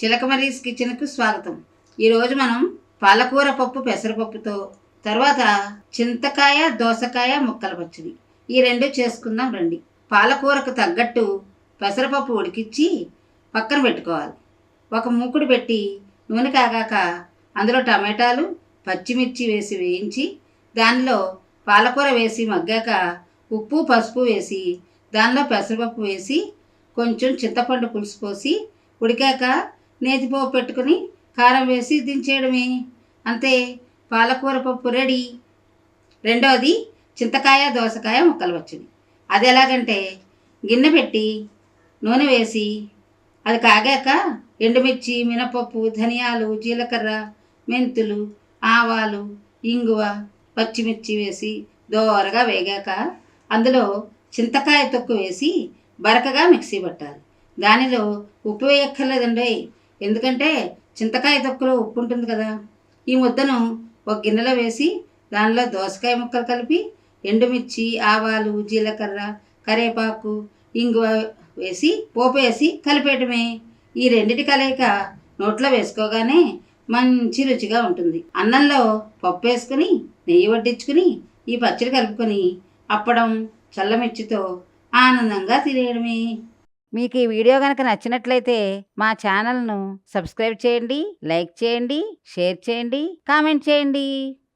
చిలకమరీస్ కిచెన్కు స్వాగతం. ఈరోజు మనం పాలకూర పప్పు పెసరపప్పుతో తర్వాత చింతకాయ దోసకాయ ముక్కల పచ్చడి. ఈ రెండు చేసుకుందాం రండి. పాలకూరకు తగ్గట్టు పెసరపప్పు ఉడికిచ్చి పక్కన పెట్టుకోవాలి. ఒక మూకుడు పెట్టి నూనె కాగాక అందులో టమాటాలు పచ్చిమిర్చి వేసి వేయించి దానిలో పాలకూర వేసి మగ్గాక ఉప్పు పసుపు వేసి దానిలో పెసరపప్పు వేసి కొంచెం చింతపండు పులుసు పోసి ఉడికాక నేతిపోపు పెట్టుకుని కారం వేసి దించేయడమే. అంతే పాలకూర పప్పు రెడీ. రెండవది చింతకాయ దోసకాయ ముక్కలు వచ్చింది అది ఎలాగంటే గిన్నె పెట్టి నూనె వేసి అది కాగాక ఎండుమిర్చి మినపప్పు ధనియాలు జీలకర్ర మెంతులు ఆవాలు ఇంగువ పచ్చిమిర్చి వేసి దోరగా వేగాక అందులో చింతకాయ తొక్కు వేసి బరకగా మిక్సీ పట్టాలి. దానిలో ఉప్పు వేయక్కర్లేదండి ఎందుకంటే చింతకాయ తొక్కలో ఉప్పు ఉంటుంది కదా. ఈ ముద్దను ఒక గిన్నెలో వేసి దానిలో దోసకాయ ముక్కలు కలిపి ఎండుమిర్చి ఆవాలు జీలకర్ర కరివేపాకు ఇంగువ వేసి పోపు వేసి కలిపేయటమే. ఈ రెండిటి కలయిక నోట్లో వేసుకోగానే మంచి రుచిగా ఉంటుంది. అన్నంలో పప్పు వేసుకుని నెయ్యి వడ్డించుకుని ఈ పచ్చడి కలుపుకొని అప్పడం చల్లమిర్చితో ఆనందంగా తినేయడమే. మీకు ఈ వీడియో కనుక నచ్చినట్లయితే మా ఛానల్ను సబ్స్క్రైబ్ చేయండి లైక్ చేయండి షేర్ చేయండి కామెంట్ చేయండి.